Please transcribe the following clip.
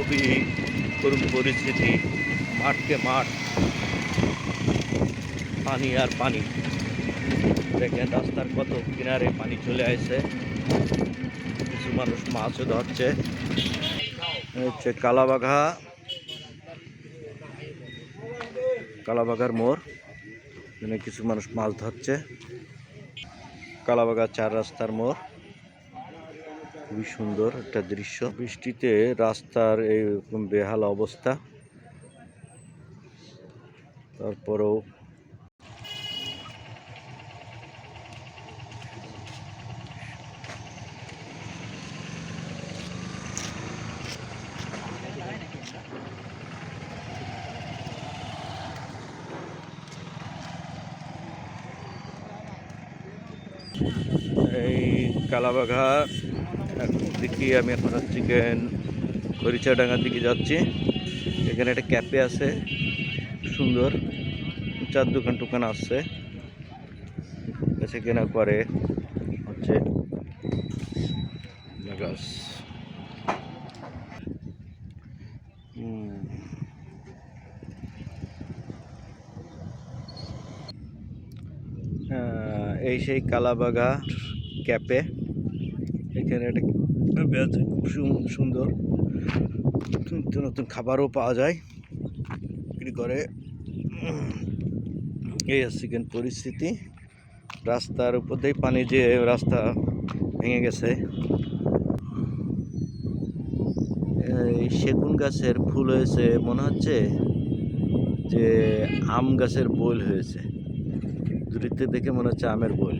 খুবই করুণ পরিস্থিতি মাঠকে মাঠ পানি আর পানি। দেখেন রাস্তার কত কিনারে পানি চলে আসে কিছু মানুষ মাছও ধরছে। হচ্ছে কালাবাঘা। কালাবাঘার মোড়। এখানে কিছু মানুষ মাছ ধরছে। কালাবাগা চার রাস্তার মোড়। খুবই সুন্দর একটা দৃশ্য। বৃষ্টিতে রাস্তার এইরকম বেহাল অবস্থা। তারপরেও এই কালাবাঘা দিকে আমি এখন গিয়ে খরিচাডাঙ্গার দিকে যাচ্ছি। এখানে একটা ক্যাফে আছে সুন্দর। চার দোকান টোকান আসছে বেছে কেনা করে হচ্ছে গাছ আহ, এই সেই কালাবাগা ক্যাপে এখানে একটা আছে খুব সুন্দর। নতুন নতুন খাবারও পাওয়া যায়। বিক্রি করে। এই আছে এখানে পরিস্থিতি। রাস্তার উপর দিয়ে পানি যে রাস্তা ভেঙে গেছে। এই সেগুন গাছের ফুল হয়েছে, মনে হচ্ছে যে আম গাছের বোল হয়েছে। দূরিতে দেখে মনে হচ্ছে আমের বোল